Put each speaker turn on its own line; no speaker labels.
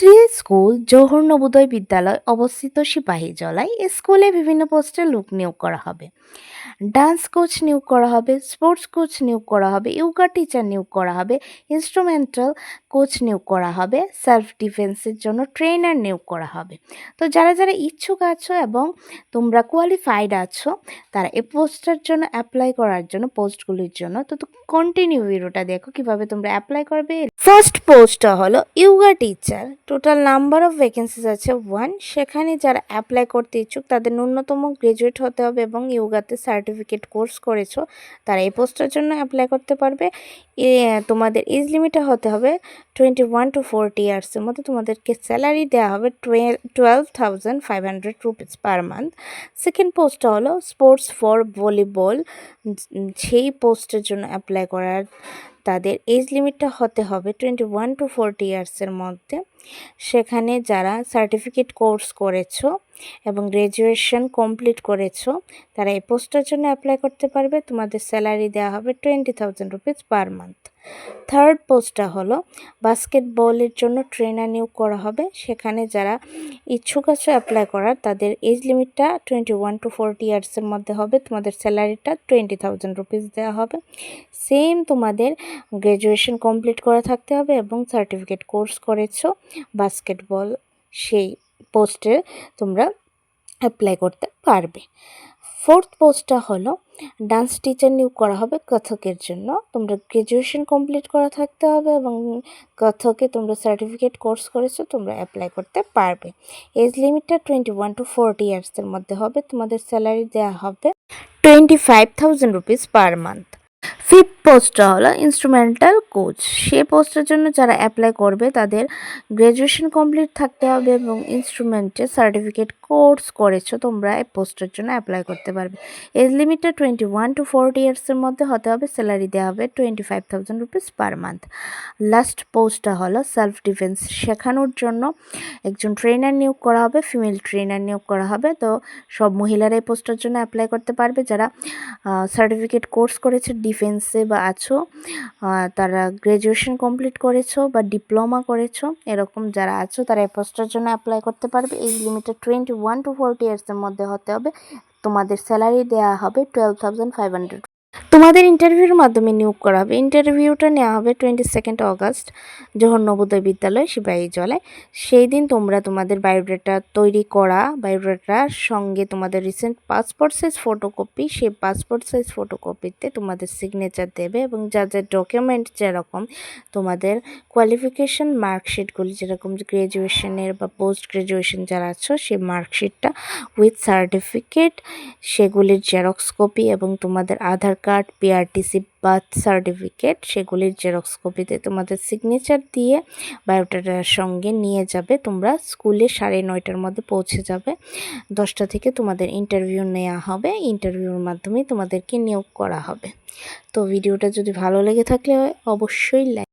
Shri school Jawahar Navodaya বিদ্যালয় অবস্থিত সিপাহীজলায় স্কুলে বিভিন্ন পোস্টে লোক নিয়োগ করা হবে। ডান্স কোচ নিয়োগ করা হবে, স্পোর্টস কোচ নিয়োগ করা হবে, ইয়োগা টিচার নিয়োগ করা হবে, ইনস্ট্রুমেন্টাল কোচ নিয়োগ করা হবে, সেলফ ডিফেন্সের জন্য ট্রেনার নিয়োগ করা হবে। তো যারা যারা ইচ্ছুক আছো এবং তোমরা কোয়ালিফাইড আছো, তারা এই পোস্টের জন্য অ্যাপ্লাই করার জন্য, পোস্টগুলির জন্য, তো কন্টিনিউ ভিডিওটা দেখো কীভাবে তোমরা অ্যাপ্লাই করবে ফার্স্ট পোস্টটা হলো, yoga teacher total number of vacancies আছে ওয়ান সেখানে যারা অ্যাপ্লাই করতে ইচ্ছুক, তাদের ন্যূনতম গ্রাজুয়েট হতে হবে এবং ইয়োগাতে সার্টিফিকেট কোর্স করেছ, তারা এই পোস্টের জন্য অ্যাপ্লাই করতে পারবে। তোমাদের এজ লিমিটটা হতে হবে টোয়েন্টি ওয়ান টু ফোরটি ইয়ার্সের মধ্যে তোমাদেরকে স্যালারি দেওয়া হবে twelve thousand five hundred rupees per month second পোস্টটা হলো স্পোর্টস ফর ভলিবল সেই পোস্টের জন্য অ্যাপ্লাই করার তাদের এজ লিমিটটা হতে হবে টোয়েন্টি ওয়ান টু ফোরটি ইয়ার্সের মধ্যে। সেখানে যারা সার্টিফিকেট কোর্স করেছ এবং গ্র্যাজুয়েশন কমপ্লিট করেছ, তারা এই পোস্টের জন্য অ্যাপ্লাই করতে পারবে। তোমাদের স্যালারি দেওয়া হবে twenty thousand rupees per month third পোস্টটা হলো বাস্কেটবলের জন্য ট্রেনার নিয়োগ করা হবে। সেখানে যারা ইচ্ছুক আছে অ্যাপ্লাই করার, তাদের এজ লিমিটটা টোয়েন্টি ওয়ান টু ফোরটি ইয়ার্সের মধ্যে হবে। তোমাদের স্যালারিটা টোয়েন্টি থাউজেন্ড রুপিস দেওয়া হবে। সেম তোমাদের গ্র্যাজুয়েশন কমপ্লিট করা থাকতে হবে এবং সার্টিফিকেট কোর্স করেছ। বাস্কেটবল সেই পোস্টে তোমরা অ্যাপ্লাই করতে পারবে। ফোর্থ পোস্টটা হলো ডান্স টিচার নিয়োগ করা হবে কথকের জন্য। তোমরা গ্র্যাজুয়েশন কমপ্লিট করা থাকতে হবে এবং কথকে তোমরা সার্টিফিকেট কোর্স করেছ, তোমরা অ্যাপ্লাই করতে পারবে। এজ লিমিটটা টোয়েন্টি ওয়ান টু ফোরটি ইয়ার্সের মধ্যে হবে, তোমাদের স্যালারি দেওয়া হবে twenty five thousand rupees per month fifth পোস্টটা হলো ইনস্ট্রুমেন্টাল কোচ সে পোস্টের জন্য যারা অ্যাপ্লাই করবে তাদের গ্র্যাজুয়েশন কমপ্লিট থাকতে হবে এবং ইনস্ট্রুমেন্টের সার্টিফিকেট কোর্স করেছ তোমরা এই পোস্টের জন্য অ্যাপ্লাই করতে পারবে। এজ লিমিটটা টোয়েন্টি ওয়ান টু ফোরটি ইয়ার্সের মধ্যে হতে হবে স্যালারি দেওয়া হবে twenty five thousand rupees per month last পোস্টটা হলো সেলফ ডিফেন্স শেখানোর জন্য। একজন ট্রেনার নিয়োগ করা হবে ফিমেল ট্রেনার নিয়োগ করা হবে। তো সব মহিলারা এই পোস্টের জন্য অ্যাপ্লাই করতে পারবে। যারা সার্টিফিকেট কোর্স করেছে ডিফেন্সে বা আছো আহ, তারা গ্র্যাজুয়েশন কমপ্লিট করেছ বা ডিপ্লোমা করেছ, এরকম যারা আছো, তারা এই পোস্টের জন্য অ্যাপ্লাই করতে পারবে। এই limited twenty one to forty ইয়ার্সের মধ্যে হতে হবে। তোমাদের স্যালারি দেওয়া হবে টুয়েলভ থাউজেন্ড ফাইভ হান্ড্রেড তোমাদের ইন্টারভিউর মাধ্যমে নিয়োগ করা হবে ইন্টারভিউটা নেওয়া হবে টোয়েন্টি সেকেন্ড অগাস্ট যখন নবোদয় বিদ্যালয় সিপাহী জলায় সেই দিন তোমরা তোমাদের বায়োডাটা তৈরি করা বায়োডাটার সঙ্গে তোমাদের রিসেন্ট পাসপোর্ট সাইজ ফটোকপি সেই পাসপোর্ট সাইজ ফটোকপিতে তোমাদের সিগনেচার দেবে এবং যা যা ডকুমেন্ট যেরকম তোমাদের কোয়ালিফিকেশন মার্কশিটগুলি যেরকম গ্র্যাজুয়েশনের বা পোস্ট গ্র্যাজুয়েশন যারা আছো, সেই মার্কশিটটা উইথ সার্টিফিকেট সেগুলির জেরক্স কপি এবং তোমাদের Aadhaar card PRTC birth certificate সেগুলির জেরক্স কপিতে তোমাদের সিগনেচার দিয়ে বায়োডাটার সঙ্গে নিয়ে যাবে। তোমরা স্কুলে সাড়ে নয়টার মধ্যে পৌঁছে যাবে। দশটা থেকে তোমাদের ইন্টারভিউ নেওয়া হবে। ইন্টারভিউর মাধ্যমে তোমাদেরকে নিয়োগ করা হবে। তো ভিডিওটা যদি ভালো লেগে থাকলে অবশ্যই লাইক